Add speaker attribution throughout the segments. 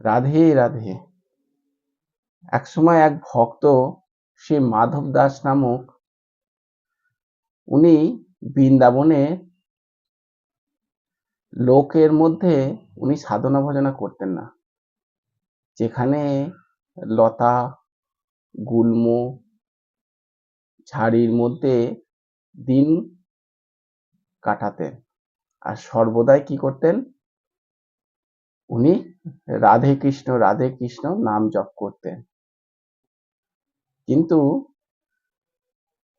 Speaker 1: রাধে রাধে। একসময় এক ভক্ত, সে মাধব দাস নামক, উনি বৃন্দাবনে লোকের মধ্যে উনি সাধনা ভজনা করতেন না। যেখানে লতা, গুল্ম, ঝাড়ির মধ্যে দিন কাটাতেন। আর সর্বদাই কি করতেন? উনি রাধে কৃষ্ণ রাধে কৃষ্ণ নাম জপ করতেন। কিন্তু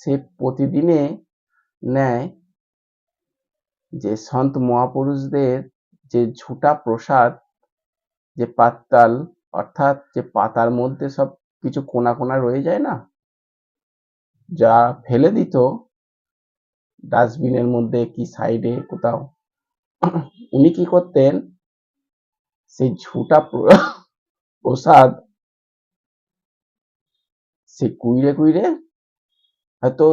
Speaker 1: সে প্রতিদিনে নেয় যে সন্ত মহাপুরুষদের যে ঝুটা প্রসাদ, যে পাতাল, অর্থাৎ যে পাতার মধ্যে সব কিছু কোনা কোনা রয়ে যায় না, যা ফেলে দিত, ডাস্টবিনের মধ্যে কি সাইডে কোথাও, উনি কি করতেন সেই ঝুটা প্রসাদ। সে কুইরে কুইরে? হয়তো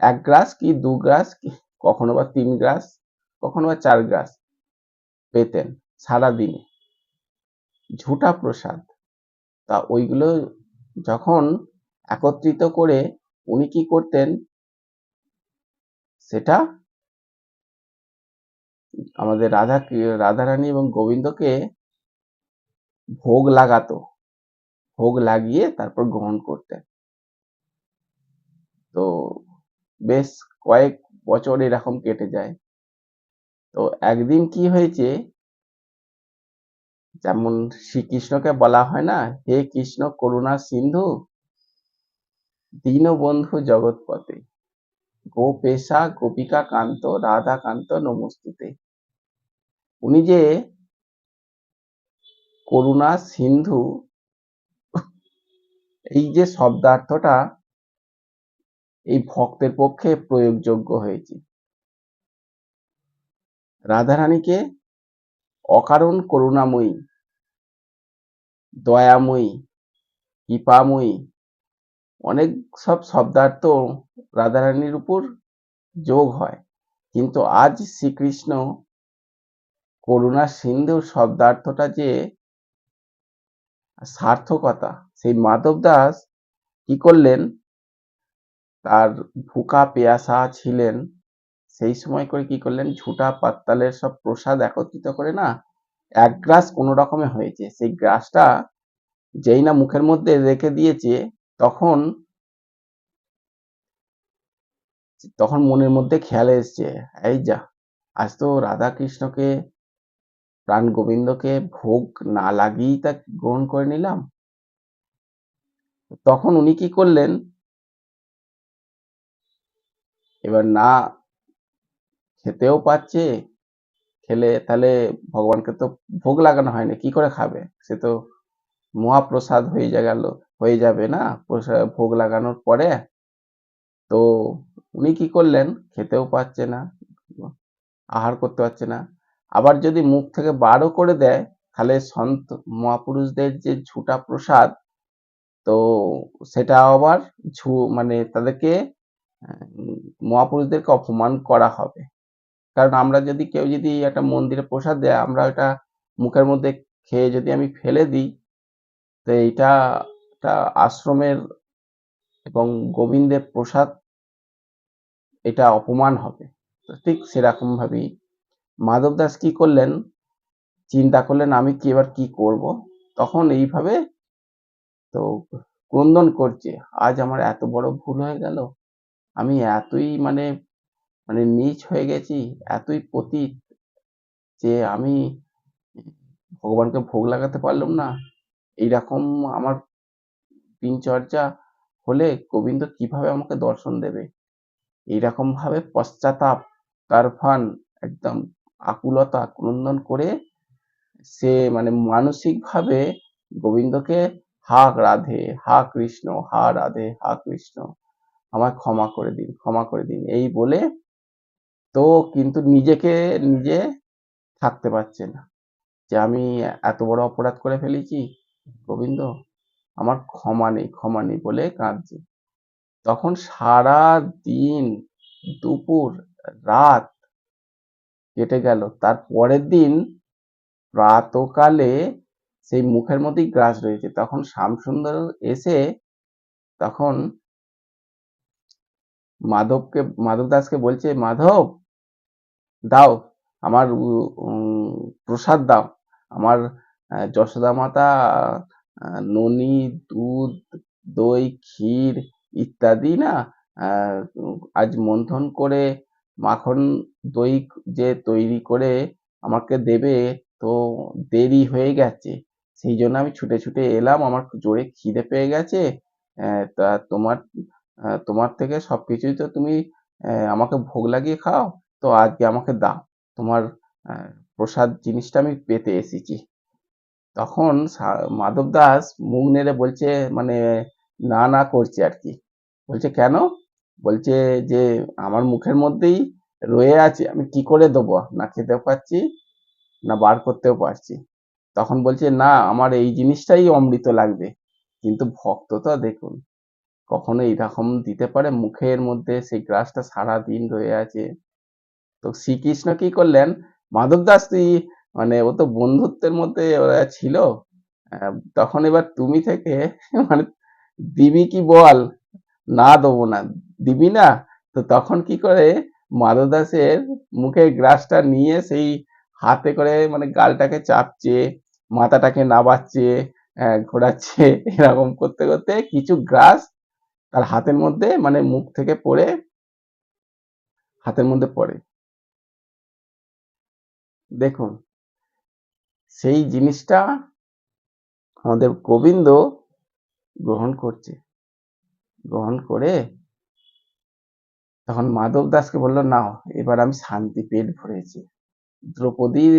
Speaker 1: এক গ্লাস কি দু গ্লাস কি? কখনো বা তিন গ্লাস, কখনো বা চার গ্লাস পেতেন সারাদিনে। ঝুটা প্রসাদ। তা ওইগুলো যখন একত্রিত করে উনি কি করতেন? সেটা আমাদের রাধা রাধারানী এবং গোবিন্দকে ভোগ লাগাতো। ভোগ লাগিয়ে তারপর গ্রহণ করতেন। তো বেশ কয়েক বছর এরকম কেটে যায়। তো একদিন কি হয়েছে, যেমন শ্রীকৃষ্ণকে বলা হয় না, হে কৃষ্ণ করুণা সিন্ধু, দীনবন্ধু জগৎপতে গোপেশা গোপিকা কান্ত রাধা কান্ত নমস্তুতে। উনি যে করুণা সিন্ধু, এই যে শব্দার্থটা, এই ভক্তের পক্ষে প্রয়োগযোগ্য হয়েছে। রাধারানীকে অকারণ করুণাময়ী, দয়াময়ী, কৃপাময়ী অনেক সব শব্দার্থ রাধারানীর উপর যোগ হয়। কিন্তু আজ শ্রীকৃষ্ণ করুণা সিন্ধু শব্দার্থটা যে সার্থকতা, সেই মাধব দাস কি করলেন? তার ভুকা পেয়াসা ছিলেন। সেই সময় করে কি করলেন? ঝুটা পাত্তালের সব প্রসাদ একত্রিত করে না, এক গ্রাস কোনো রকমে হয়েছে। সেই গ্রাসটা যেই না মুখের মধ্যে রেখে দিয়েছে তখন তখন মনের মধ্যে খেয়াল এসছে, এই যা, আজ তো রাধা কৃষ্ণকে প্রাণ গোবিন্দকে ভোগ না লাগিয়েই তা গ্রহণ করে নিলাম। তখন উনি কি করলেন? এবার না খেতেও পাচ্ছে খেলে তাহলে ভগবানকে তো ভোগ লাগানো হয়নি, কি করে খাবে? সে তো মহাপ্রসাদ হয়ে গেল, হয়ে যাবে না? ভোগ লাগানোর পরে? তো উনি কি করলেন? খেতেও পাচ্ছে না, আহার করতে পারছে না। আবার যদি মুখ থেকে বারও করে দেয়, তাহলে সন্ত, মহাপুরুষদের যে ঝুটা প্রসাদ, তো সেটা আবার ঝু মানে তাদেরকে, মহাপুরুষদেরকে অপমান করা হবে। কারণ আমরা যদি কেউ যদি একটা মন্দিরে প্রসাদ দেয়, আমরা ওটা মুখের মধ্যে খেয়ে যদি আমি ফেলে দিই তো এইটা একটা আশ্রমের এবং গোবিন্দের প্রসাদ এটা অপমান হবে। ঠিক সেরকম ভাবেই। মাধব দাস কি করলেন? চিন্তা করলেন, আমি কি এবার কি করব? তখন এইভাবে তো ক্রন্দন করছে, আজ আমার এত বড় ভুল হয়ে গেল। আমি এতই মানে মানে নিচ হয়ে গেছি, এতই পতিত যে আমি ভগবানকে ভোগ লাগাতে পারলাম না। এইরকম আমার দিনচর্যা হলে গোবিন্দ কীভাবে আমাকে দর্শন দেবে? এইরকম ভাবে পশ্চাতাপ, কারফান, একদম আকুলতা, ক্রন্দন করে সে মানে মানসিকভাবে গোবিন্দকে, হা রাধে, হা কৃষ্ণ, হা রাধে, হা কৃষ্ণ, আমায় ক্ষমা করে দিন, ক্ষমা করে দিন। এই বলে তো কিন্তু নিজেকে, নিজে থাকতে পারছে না। যে আমি এত বড় অপরাধ করে ফেলেছি গোবিন্দ, আমার ক্ষমা নেই ক্ষমা নেই বলে কাঁদছে। তখন সারা দিন দুপুর, রাত কেটে গেল। তার পরের দিন প্রাতকালে সেই মুখের মধ্যেই গ্রাস রয়েছে। তখন শ্যামসুন্দর এসে তখন মাধবকে মাধব দাসকে বলছে, মাধব, দাও, আমার প্রসাদ দাও। আমার যশোদা মাতা ননি, দুধ, দই, ক্ষীর ইত্যাদি, না? আজ মন্থন করে মাখন দই যে তৈরি করে আমাকে দেবে, তো দেরি হয়ে গেছে। সেই জন্য আমি ছুটে ছুটে এলাম, আমার জোরে খিদে পেয়ে গেছে। তা তোমার তোমার থেকে সব কিছুই তো তুমি আমাকে ভোগ লাগিয়ে খাও, তো আজকে আমাকে দাও। তোমার প্রসাদ জিনিসটা আমি পেতে এসেছি। তখন মাধব দাস মুখ নেড়ে বলছে মানে না না করছে আর কি। বলছে, কেন? বলছে যে, আমার মুখের মধ্যেই রয়ে আছে, আমি কি করে দেবো? না খেতেও পারছি, না বার করতেও পারছি। তখন বলছে, না, আমার এই জিনিসটাই অমৃত লাগবে। কিন্তু ভক্ত তো দেখুন, কখনো এরকম দিতে পারে, মুখের মধ্যে সেই গ্রাসটা সারা দিন রয়ে আছে। তো শ্রীকৃষ্ণ কি করলেন? মাধব দাস তুই মানে ও তো বন্ধুত্বের মধ্যে ওরা ছিল। তখন এবার তুমি থেকে মানে দিবি কি বল? না দেবো না। দিবি না? তো তখন কি করে মাধব দাসের মুখের গ্রাসটা নিয়ে সেই হাতে করে মানে গালটাকে চাপছে, মাথাটাকে নাবাচ্ছে ঘোরাচ্ছে, এরকম করতে করতে কিছু গ্রাস তার হাতের মধ্যে মানে মুখ থেকে পড়ে, হাতের মধ্যে পড়ে। দেখুন সেই জিনিসটা আমাদের গোবিন্দ গ্রহণ করছে। গ্রহণ করে তখন মাধব দাসকে বলল, নাও, এবার আমি শান্তি পেট ভরেছি। দ্রৌপদীর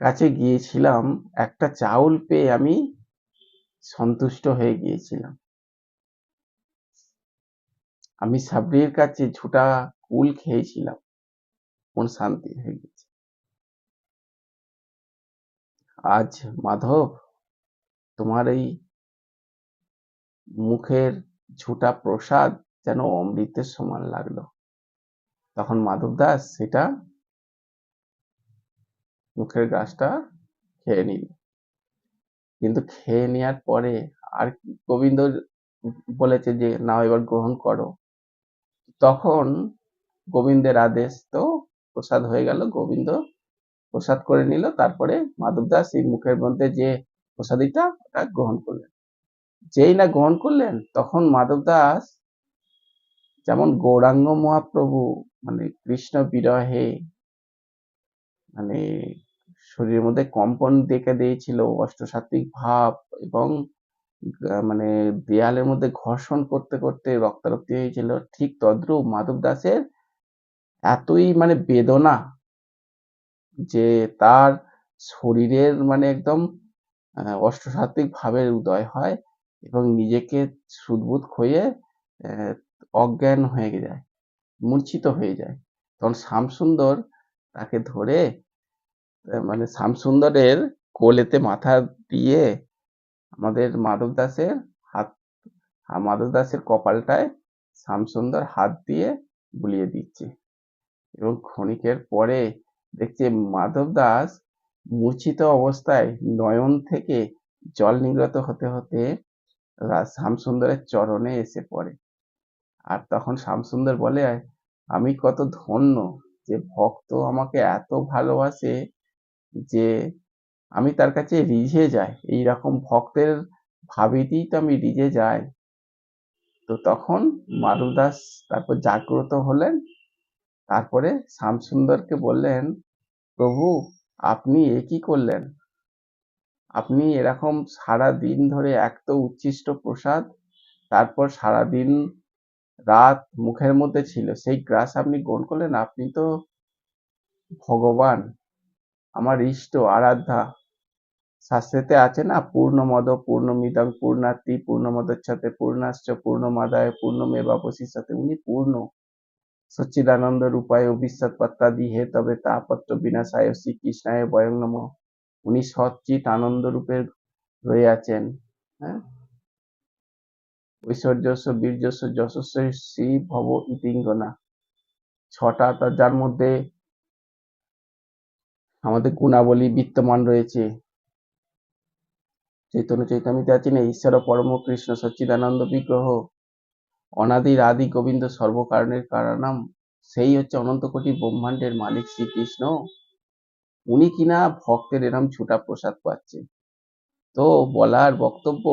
Speaker 1: কাছে গিয়েছিলাম, একটা চাউল পেয়ে আমি সন্তুষ্ট হয়ে গিয়েছিলাম। আমি সাবরির কাছে ঝুটা কুল খেয়েছিলাম, মন শান্তি হয়ে গেছে আজ মাধব, তোমার এই মুখের ঝুটা প্রসাদ যেন অমৃতের সমান লাগল। তখন মাধব দাস সেটা মুখের গাছটা খেয়ে নিল। কিন্তু খেয়ে নেওয়ার পরে আর গোবিন্দ বলেছে যে না এবার গ্রহণ করো। তখন গোবিন্দের আদেশ তো প্রসাদ হয়ে গেল। গোবিন্দ প্রসাদ করে নিল। তারপরে মাধব দাস এই মুখের মধ্যে যে প্রসাদিটা, ওটা গ্রহণ করলেন। যেই না গ্রহণ করলেন, তখন মাধব দাস যেমন গৌরাঙ্গ মহাপ্রভু মানে কৃষ্ণ বিরহে মানে শরীরের মধ্যে কম্পন দেখে দিয়েছিল, অষ্টসাত্ত্বিক ভাব এবং মানে দেয়ালের মধ্যে ঘর্ষণ করতে করতে রক্তারক্তি হয়েছিল, ঠিক তদ্রূপ মাধব দাসের এতই মানে বেদনা যে তার শরীরের মানে একদম আহ, অষ্টসাত্ত্বিক ভাবের উদয় হয় এবং নিজেকে সুদবুদ আহ, অজ্ঞান হয়ে যায় মূর্ছিত হয়ে যায়। তখন শ্যামসুন্দর তাকে ধরে মানে শ্যামসুন্দরের কোলেতে মাথা দিয়ে আমাদের মাধব দাসের হাত মাধব দাসের কপালটায় শ্যামসুন্দর হাত দিয়ে বুলিয়ে দিচ্ছে এবং ক্ষণিকের পরে দেখছে মাধব দাস মূর্ছিত অবস্থায় নয়ন থেকে জল নির্গত হতে হতে শ্যামসুন্দরের চরণে এসে পড়ে। আর তখন শ্যামসুন্দর বলে আমি কত ধন্য যে ভক্ত আমাকে এত ভালোবাসে যে আমি তার কাছে রিঝে যাই। এই রকম ভক্তের ভাবিতেই তো আমি রিঝে যাই। তো তখন মাধব দাস তারপর জাগ্রত হলেন। তারপরে শ্যামসুন্দরকে বললেন, প্রভু, আপনি এ কি করলেন? আপনি এরকম সারা দিন ধরে এক তো উচ্ছিষ্ট প্রসাদ, তারপর সারা দিন রাত মুখের মধ্যে ছিল, সেই গ্রাস আপনি গ্রহণ করলেন? আপনি তো ভগবান, আমার ইষ্ট, আরাধ্যা। শাস্ত্রেতে আছে না, পূর্ণমদ, পূর্ণমিদং পূর্ণাতি পূর্ণমদচ্ছতে, পূর্ণাশ্চ, পূর্ণমাদায় পূর্ণমেবাবশিষ্যতে উনি পূর্ণ। সচ্চিদানন্দ রূপায় অভিষ্যৎ পত্তাদি হে তবে তাপত্র বিনাশায় শ্রীকৃষ্ণায় বয়ং নম। উনি সচ্চিত আনন্দ রূপে রয়ে আছেন। হ্যাঁ? ঐশ্বর্যস্য বীর্যস্য যশস্ব শ্রী ভব ইতিঙ্গনা। ছটা তার যার মধ্যে আমাদের গুণাবলী বিদ্যমান রয়েছে। চৈতন্য চৈতামিতে আছেন ঈশ্বর পরম কৃষ্ণ সচ্চিদানন্দ বিগ্রহ। অনাদির আদি গোবিন্দ সর্বকারণের কারণাম সেই হচ্ছে অনন্ত কোটি ব্রহ্মাণ্ডের মালিক শ্রীকৃষ্ণ। উনি কিনা ভক্তের এরম ছুটা প্রসাদ পাচ্ছে। তো বলার বক্তব্য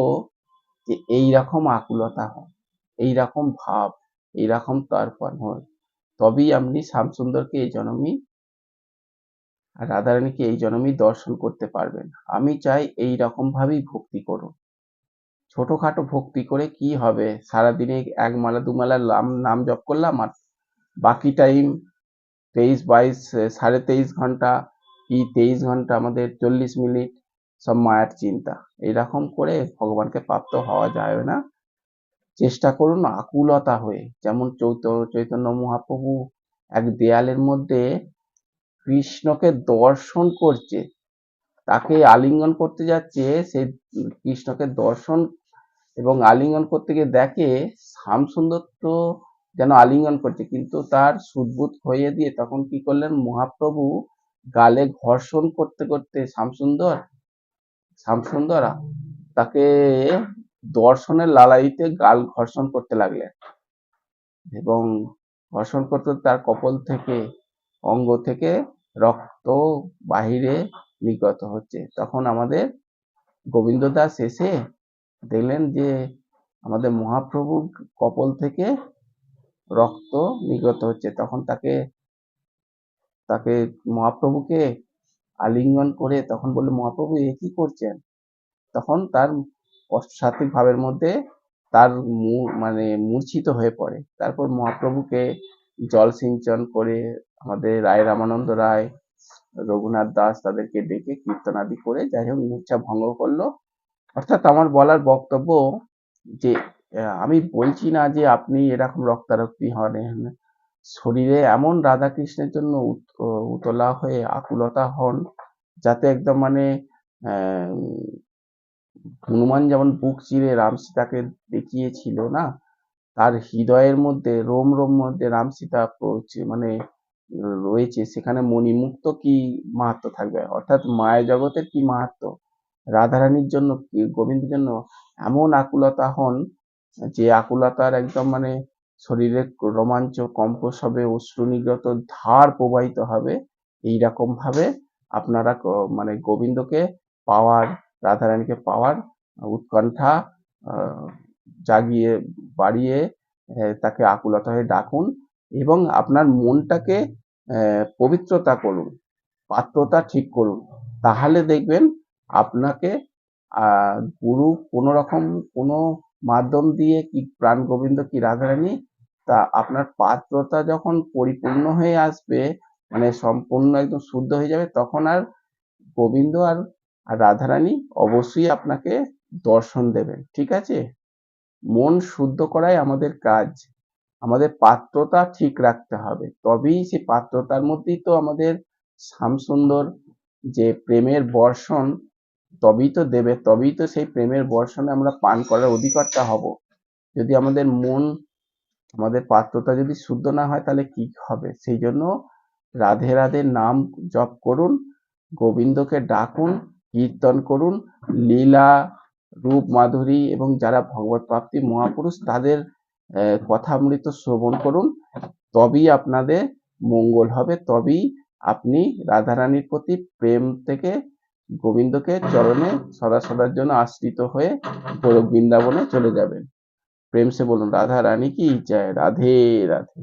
Speaker 1: যে এই রকম আকুলতা হয়, এই রকম ভাব, এই রকম তর্পণ হয়, তবেই আপনি শ্যামসুন্দরকে এই জন্মই রাধারানীকে এই জন্মই দর্শন করতে পারবেন। আমি চাই এই রকম ভাবেই ভক্তি করুন। ছোটখাটো ভক্তি করে কি হবে? সারাদিনে এক মালা, দু মালা নাম জপ করলাম আর বাকি টাইম তেইশ, বাইশ সাড়ে তেইশ ঘণ্টা কি তেইশ ঘণ্টা আমাদের চল্লিশ মিনিট সব মায়ের চিন্তা। এরকম করে ভগবানকে প্রাপ্ত হওয়া যাবে না। চেষ্টা করুন আকুলতা হয়ে। যেমন চৈত, চৈতন্য মহাপ্রভু এক দেয়ালের মধ্যে কৃষ্ণকে দর্শন করছে, তাকে আলিঙ্গন করতে যাচ্ছে, সে কৃষ্ণকে দর্শন এবং আলিঙ্গন করতে গিয়ে দেখে শ্যামসুন্দর তো যেন আলিঙ্গন করছে, কিন্তু তার সুদবুদ হয়ে দিয়ে তখন কি করলেন? মহাপ্রভু গালে ঘর্ষণ করতে করতে শ্যামসুন্দর শ্যামসুন্দর তাকে দর্শনের লালাইতে গাল ঘর্ষণ করতে লাগলেন এবং ঘর্ষণ করতে তার কপল থেকে, অঙ্গ থেকে রক্ত বাহিরে নির্গত হচ্ছে। তখন আমাদের গোবিন্দ দাস এসে দেখলেন যে আমাদের মহাপ্রভুর কপল থেকে রক্ত নিগত হচ্ছে। তখন তাকে তাকে মহাপ্রভুকে আলিঙ্গন করে তখন বলল, মহাপ্রভু, এ কি করছেন? তখন তার অস্বাত্বিক ভাবের মধ্যে তার মানে মূর্ছিত হয়ে পড়ে। তারপর মহাপ্রভুকে জল সিঞ্চন করে আমাদের রায় রামানন্দ রায়, রঘুনাথ দাস তাদেরকে ডেকে কীর্তনাদি করে যাই হোক মূর্ছা ভঙ্গ করল। অর্থাৎ আমার বলার বক্তব্য যে আমি বলছি না যে আপনি এরকম রক্তারক্তি হন শরীরে এমন রাধা কৃষ্ণের জন্য উতলা হয়ে আকুলতা হন, যাতে একদম মানে হনুমান যেমন বুক চিরে রাম সীতাকে দেখিয়েছিল না, তার হৃদয়ের মধ্যে, রোম রোম মধ্যে রাম সীতা মানে রয়েছে, সেখানে মণিমুক্ত কি মাহাত্ম থাকবে? অর্থাৎ মায়া জগতের কি মাহাত্ম রাধারানীর জন্য গোবিন্দের জন্য এমন আকুলতা হন যে আকুলতার একদম মানে শরীরে রোমাঞ্চ কম্পস হবে অশ্রু নির্গত ধার প্রবাহিত হবে। এইরকম ভাবে আপনারা মানে গোবিন্দকে পাওয়ার, রাধারানীকে পাওয়ার উৎকণ্ঠা জাগিয়ে, বাড়িয়ে তাকে আকুলতা হয়ে ডাকুন এবং আপনার মনটাকে পবিত্রতা করুন, পাত্রতা ঠিক করুন। তাহলে দেখবেন আপনাকে গুরু কোনো রকম কোনো মাধ্যম দিয়ে কি প্রাণ গোবিন্দ কি রাধারানী, তা আপনার পাত্রতা যখন পরিপূর্ণ হয়ে আসবে মানে সম্পূর্ণ একদম শুদ্ধ হয়ে যাবে, তখন আর গোবিন্দ আর রাধারানী অবশ্যই আপনাকে দর্শন দেবেন ঠিক আছে? মন শুদ্ধ করাই আমাদের কাজ, আমাদের পাত্রতা ঠিক রাখতে হবে, তবেই সে পাত্রতার মধ্যেই তো আমাদের শ্যামসুন্দর যে প্রেমের বর্ষণ তবেই তো দেবে, তবেই তো সেই প্রেমের বর্ষণে আমরা পান করার অধিকারটা হব। যদি আমাদের মন, আমাদের পাত্রতা যদি শুদ্ধ না হয়, তাহলে কি হবে? সেই জন্য রাধে রাধে নাম জপ করুন, গোবিন্দকে ডাকুন, কীর্তন করুন, লীলা, রূপ, মাধুরী এবং যারা ভগবত প্রাপ্তি মহাপুরুষ, তাদের কথামৃত শ্রবণ করুন। তবেই আপনাদের মঙ্গল হবে, তবেই আপনি রাধারানীর প্রতি প্রেম থেকে গোবিন্দকে চরণে সদা সদার জন্য আশ্রিত হয়ে গোরখ বৃন্দাবনে চলে যাবেন প্রেম সে বলুন রাধা রানী কি চায়? রাধে রাধে।